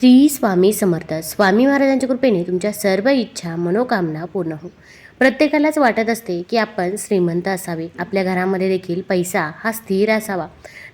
श्री स्वामी समर्थ स्वामी महाराजांच्या कृपेने तुमच्या सर्व इच्छा मनोकामना पूर्ण हो प्रत्येकालाच वाटत असते की आपण श्रीमंत असावे. आपल्या घरामध्ये देखील पैसा हा स्थिर असावा.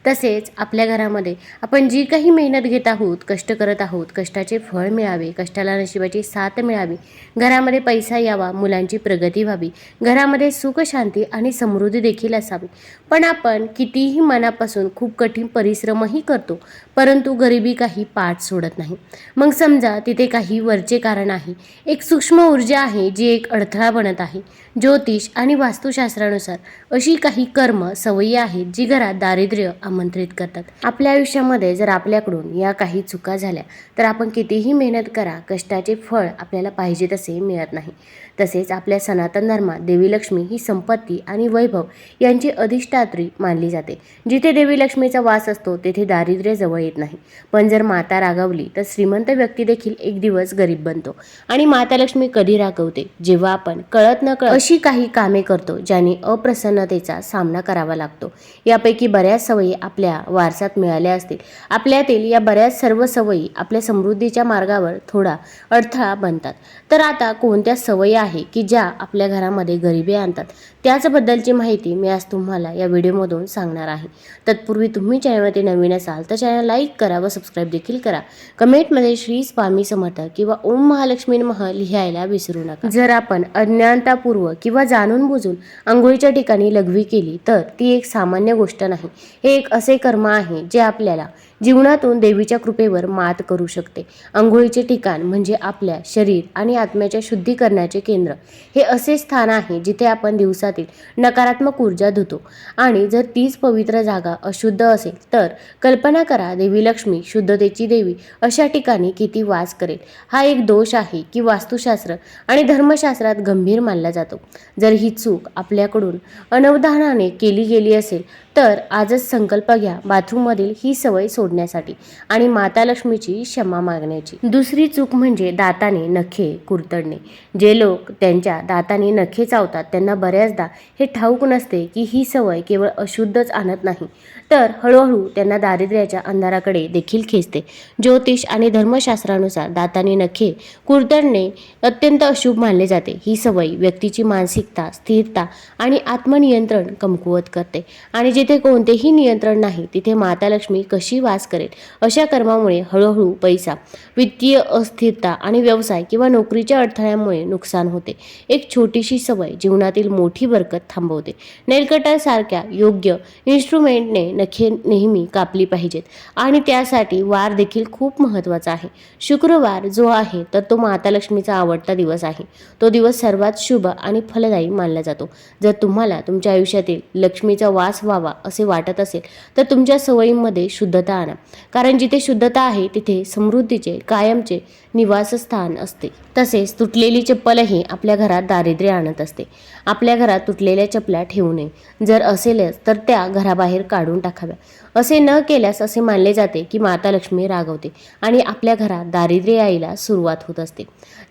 तसेच आपल्या घरामध्ये आपण जी काही मेहनत घेत आहोत कष्ट करत आहोत कष्टाचे फळ मिळावे कष्टाला नशिबाची साथ मिळावी घरामध्ये पैसा यावा मुलांची प्रगती व्हावी घरामध्ये सुख शांती आणि समृद्धी देखील असावी. पण आपण कितीही मनापासून खूप कठीण परिश्रमही करतो परंतु गरिबी काही पाठ सोडत नाही. मग समजा तिथे काही वरचे कारण आहे. एक सूक्ष्म ऊर्जा आहे जी एक अडथळा बनत आहे. ज्योतिष आणि वास्तुशास्त्रानुसार अशी काही कर्म सवयी आहेत जी घरात दारिद्र्य आमंत्रित करतात. आपल्या आयुष्यामध्ये जर आपल्याकडून या काही चुका झाल्या तर आपण कितीही मेहनत करा कष्टाचे फळ आपल्याला पाहिजे तसे मिळत नाही. तसेच आपल्या सनातन धर्मात देवी लक्ष्मी ही संपत्ती आणि वैभव यांची अधिष्ठात्री मानली जाते. जिथे देवी लक्ष्मीचा वास असतो तेथे दारिद्र्य जवळ येत नाही. पण जर माता रागावली तर श्रीमंत व्यक्ती देखील एक दिवस गरीब बनतो आणि माता लक्ष्मी कधी रागवते? जेव्हा आपण कळत न कळत अशी काही कामे करतो ज्याने अप्रसन्नतेचा सामना करावा लागतो. यापैकी बऱ्याच सवयी आपल्या वारसात मिळाल्या असतील. आपल्यातील या बऱ्याच सर्व सवयी आपल्या समृद्धीच्या मार्गावर थोडा अडथळा बनतात. तर आता कोणत्या सवयी आहे की ज्या आपल्या घरामध्ये गरिबी आणतात? त्याचबद्दलची माहिती मी आज तुम्हाला या व्हिडिओमधून सांगणार आहे. तत्पूर्वी तुम्ही चॅनलवरती नवीन असाल तर चॅनल लाईक करा व सबस्क्राईब देखील करा. कमेंटमध्ये श्री स्वामी समर्थ किंवा ओम महालक्ष्मी मह लिहायला विसरू नका. जर आपण अज्ञानतापूर्व किंवा जाणून बुजून आंघोळीच्या ठिकाणी लघवी केली तर ती एक सामान्य गोष्ट नाही. हे एक असे कर्म आहे जे आपल्याला जीवनातून देवीच्या कृपेवर मात करू शकते. आंघोळीचे ठिकाण म्हणजे आपल्या शरीर आणि आत्म्याच्या शुद्धीकरणाचे केंद्र. हे असे स्थान आहे जिथे आपण दिवसातील नकारात्मक ऊर्जा धुतो. आणि जर तीच पवित्र जागा अशुद्ध असेल तर कल्पना करा देवी लक्ष्मी शुद्धतेची देवी अशा ठिकाणी किती वास करेल. हा एक दोष आहे की वास्तुशास्त्र आणि धर्मशास्त्रात गंभीर मानला जातो. जर ही चूक आपल्याकडून अनवधानाने केली गेली असेल तर आजच संकल्प घ्या. बाथरूममधील ही सवय सोडण्यासाठी आणि माता लक्ष्मीची क्षमा मागण्याची. दुसरी चूक म्हणजे दाताने नखे कुरतडणे. जे लोक त्यांच्या दाताने नखे चावतात त्यांना बऱ्याचदा हे ठाऊक नसते की ही सवय केवळ अशुद्धच आणत नाही. तर हळूहळू त्यांना दारिद्र्याच्या अंधाराकडे देखील खेचते. ज्योतिष आणि धर्मशास्त्रानुसार दाताने नखे कुरतडणे अत्यंत अशुभ मानले जाते. ही सवय व्यक्तीची मानसिकता स्थिरता आणि आत्मनियंत्रण कमकुवत करते. आणि जिथे कोणतेही नियंत्रण नाही तिथे माता लक्ष्मी कशी त्रास करेल. अशा कर्मामुळे हळूहळू पैसा वित्तीय अस्थिरता आणि व्यवसाय किंवा नोकरीच्या अडथळ्यामुळे नुकसान होते. एक छोटीशी सवय जीवनातील मोठी बरकत थांबवते. नेलकटासारख्या योग्य इन्स्ट्रुमेंटने नखे नेहमी कापली पाहिजेत आणि त्यासाठी वार देखील खूप महत्त्वाचा आहे. शुक्रवार जो आहे तर तो माता लक्ष्मीचा आवडता दिवस आहे. तो दिवस सर्वात शुभ आणि फलदायी मानला जातो. जर तुम्हाला तुमच्या आयुष्यातील लक्ष्मीचा वास व्हावा असे वाटत असेल तर तुमच्या सवयींमध्ये शुद्धता आणा कारण जिथे शुद्धता आहे तिथे समृद्धीचे कायमचे निवासस्थान असते. तसेच तुटलेली चप्पलही आपल्या घरात दारिद्र्य आणत असते. आपल्या घरात तुटलेल्या चपला ठेवू नये. जर असेलच तर त्या घराबाहेर काढून टाकाव्या. असे न केल्यास असे मानले जाते की माता लक्ष्मी रागवते आणि आपल्या घरात दारिद्र्य यायला सुरुवात होत असते.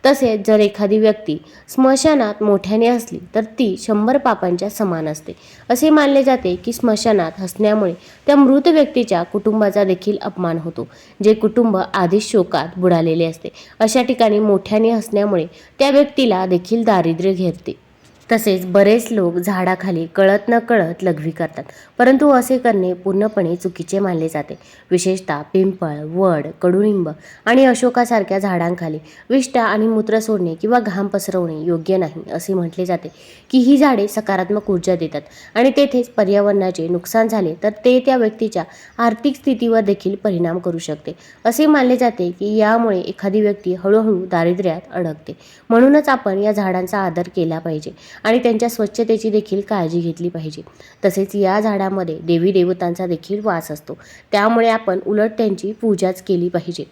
तसेच जर एखादी व्यक्ती स्मशानात मोठ्याने असली तर ती शंभर पापांच्या समान असते. असे मानले जाते की स्मशानात हसण्यामुळे त्या मृत व्यक्तीच्या कुटुंबाचा देखील अपमान होतो जे कुटुंब आधीच शोकात बुडालेले असते. अशा ठिकाणी मोठ्याने हसण्यामुळे त्या व्यक्तीला देखील दारिद्र्य घेरते. तसेच बरेच लोक झाडाखाली कळत न कळत लघवी करतात. परंतु असे करणे पूर्णपणे चुकीचे मानले जाते. विशेषतः पिंपळ वड कडुलिंब आणि अशोकासारख्या झाडांखाली विष्ठा आणि मूत्र सोडणे किंवा घाम पसरवणे योग्य नाही असे म्हटले जाते की ही झाडे सकारात्मक ऊर्जा देतात आणि तेथेच पर्यावरणाचे नुकसान झाले तर ते त्या व्यक्तीच्या आर्थिक स्थितीवर देखील परिणाम करू शकते. असे मानले जाते की यामुळे एखादी व्यक्ती हळूहळू दारिद्र्यात अडकते. म्हणूनच आपण या झाडांचा आदर केला पाहिजे. आणि त्यांच्या स्वच्छतेची देखील काळजी घेतली पाहिजे. तसेच या झाडामध्ये देवी देवतांचा देखील वास असतो. त्यामुळे आपण उलट त्यांची पूजाच केली पाहिजे.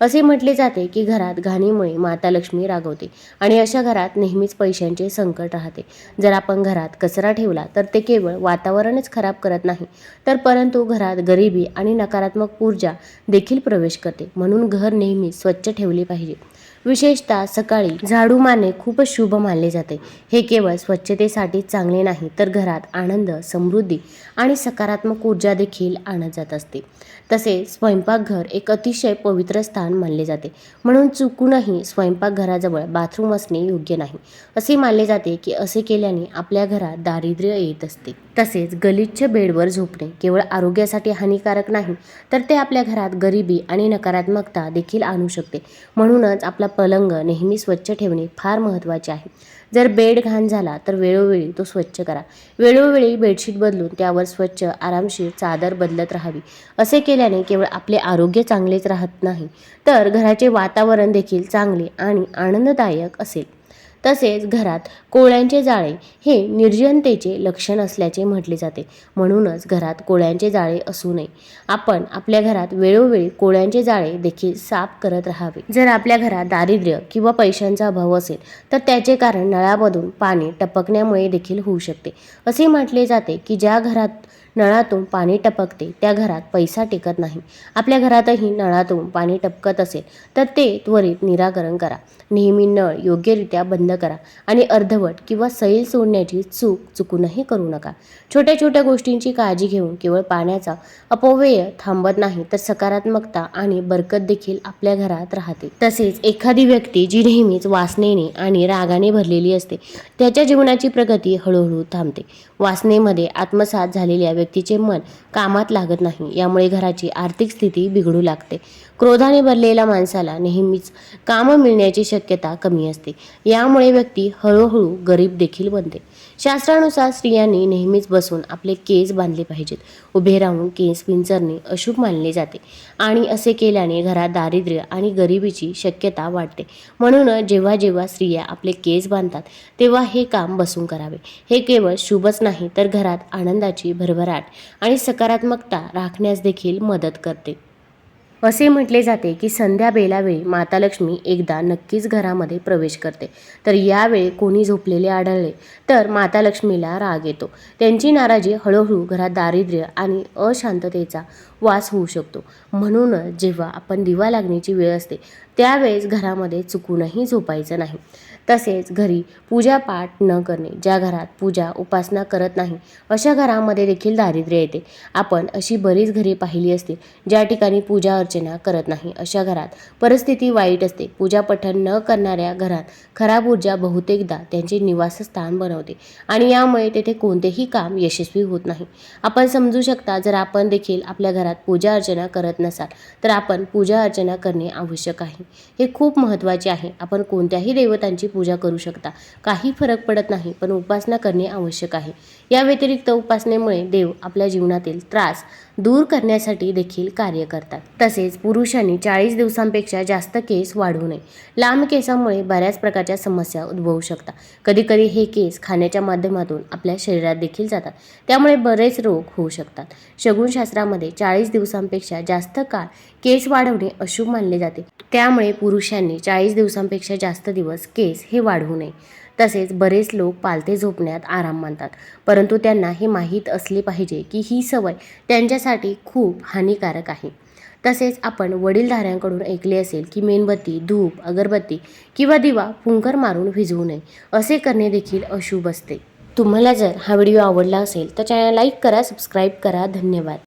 असे म्हटले जाते की घरात घाणीमुळे माता लक्ष्मी रागवते आणि अशा घरात नेहमीच पैशांचे संकट राहते. जर आपण घरात कचरा ठेवला तर ते केवळ वातावरणच खराब करत नाही तर परंतु घरात गरिबी आणि नकारात्मक ऊर्जा देखील प्रवेश करते. म्हणून घर नेहमी स्वच्छ ठेवले पाहिजे. विशेषतः सकाळी झाडू मारणे खूपच शुभ मानले जाते. हे केवळ स्वच्छतेसाठी चांगले नाही तर घरात आनंद समृद्धी आणि सकारात्मक ऊर्जा देखील आणत जात असते. तसेच स्वयंपाकघर एक अतिशय पवित्र स्थान मानले जाते. म्हणून चुकूनही स्वयंपाकघराजवळ बाथरूम असणे योग्य नाही. असे मानले जाते की असे केल्याने आपल्या घरात दारिद्र्य येत असते. तसेच गलिच्छ बेडवर झोपणे केवळ आरोग्यासाठी हानिकारक नाही तर ते आपल्या घरात गरिबी आणि नकारात्मकता देखील आणू शकते. म्हणूनच आपला पलंग नेहमी स्वच्छ ठेवणे फार महत्त्वाचे आहे. जर बेड घाण झाला तर वेळोवेळी तो स्वच्छ करा. वेळोवेळी बेडशीट बदलून त्यावर स्वच्छ आरामशीर चादर बदलत राहावी. असे केल्याने केवळ आपले आरोग्य चांगलेच राहत नाही. तर घराचे वातावरण देखील चांगले आणि आनंददायक असेल. तसेच घरात कोळ्यांचे जाळे हे निर्जनतेचे लक्षण असल्याचे म्हटले जाते. म्हणूनच घरात कोळ्यांचे जाळे असू नये. आपण आपल्या घरात वेळोवेळी कोळ्यांचे जाळे देखील साफ करत राहावे. जर आपल्या घरात दारिद्र्य किंवा पैशांचा अभाव असेल तर त्याचे कारण नळामधून पाणी टपकण्यामुळे देखील होऊ शकते. असे म्हटले जाते की ज्या घरात नळातून पाणी टपकते. त्या घरात पैसा टिकत नाही. आपल्या घरातही नळातून पाणी टपकत असेल तर ते त्वरित निराकरण करा. नेहमी नळ योग्यरित्या बंद करा आणि अर्धवट किंवा सैल सोडण्याची चूक चुकूनही करू नका. छोट्या छोट्या गोष्टींची काळजी घेऊन केवळ पाण्याचा अपव्यय थांबत नाही तर सकारात्मकता आणि बरकत देखील आपल्या घरात राहते. तसेच एखादी व्यक्ती जी नेहमीच वासनेने आणि रागाने भरलेली असते त्याच्या जीवनाची प्रगती हळूहळू थांबते. वासनेमध्ये आत्मसात झालेल्या व्यक्तीचे मन कामात लागत नाही. यामुळे घराची आर्थिक स्थिती बिघडू लागते. क्रोधाने भरलेल्या माणसाला नेहमीच कामं मिळण्याची शक्यता कमी असते. यामुळे व्यक्ती हळूहळू गरीब देखील बनते. शास्त्रानुसार स्त्रियांनी नेहमीच बसून आपले केस बांधले पाहिजेत. उभे राहून केस पिंचरणे अशुभ मानले जाते आणि असे केल्याने घरात दारिद्र्य आणि गरिबीची शक्यता वाढते. म्हणून जेव्हा जेव्हा स्त्रिया आपले केस बांधतात तेव्हा हे काम बसून करावे. हे केवळ शुभच नाही तर घरात आनंदाची भरभराट आणि सकारात्मकता राखण्यास देखील मदत करते. असे म्हटले जाते की संध्या बेलावेळी माता लक्ष्मी एकदा नक्कीच घरामध्ये प्रवेश करते. तर यावेळी कोणी झोपलेले आढळले तर माता लक्ष्मीला राग येतो. त्यांची नाराजी हळूहळू घरात दारिद्र्य आणि अशांततेचा वास होऊ शकतो. म्हणूनच जेव्हा आपण दिवा लागण्याची वेळ असते त्यावेळेस घरामध्ये चुकूनही झोपायचं नाही. तसेच घरी पूजापाठ न करणे ज्या घरात पूजा उपासना करत नाही अशा घरामध्ये देखील दारिद्र्य येते. आपण अशी बरीच घरे पाहिली असतील ज्या ठिकाणी पूजा अर्चना करत नाही अशा घरात परिस्थिती वाईट असते. पूजा पठण न करणाऱ्या घरात खराब ऊर्जा बहुतेकदा त्यांचे निवासस्थान बनवते आणि यामुळे तेथे कोणतेही काम यशस्वी होत नाही. आपण समजू शकता जर आपण देखील आपल्या घरात पूजा अर्चना करत नसाल तर आपण पूजा अर्चना करणे आवश्यक आहे. हे खूप महत्त्वाचे आहे. आपण कोणत्याही देवतांची पूजा पूजा करू शकता. काही फरक पडत नाही पण उपासना करणे आवश्यक आहे. या व्यतिरिक्त उपासनेमुळे देव आपल्या जीवनातील त्रास दूर करण्यासाठी देखील कार्य करतात. तसेच पुरुषांनी चाळीस दिवसांपेक्षा जास्त केस वाढवू नये. लांब केसामुळे बऱ्याच प्रकारच्या समस्या उद्भवू शकतात. कधीकधी हे केस खाण्याच्या माध्यमातून आपल्या शरीरात देखील जातात. त्यामुळे बरेच रोग होऊ शकतात. शगुनशास्त्रामध्ये चाळीस दिवसांपेक्षा जास्त काळ केस वाढवणे अशुभ मानले जाते. त्यामुळे पुरुषांनी चाळीस दिवसांपेक्षा जास्त दिवस केस हे वाढवू नये. तसेच बरेच लोक पालथे झोपण्यात आराम मानतात. परंतु त्यांना हे माहीत असले पाहिजे की ही सवय त्यांच्यासाठी खूप हानिकारक आहे. तसेच आपण वडीलधाऱ्यांकडून ऐकले असेल की मेणबत्ती धूप अगरबत्ती किंवा दिवा फुंकर मारून विझवू नये. असे करणे देखील अशुभ असते. तुम्हाला जर हा व्हिडिओ आवडला असेल तर चॅनल लाईक करा सबस्क्राईब करा. धन्यवाद.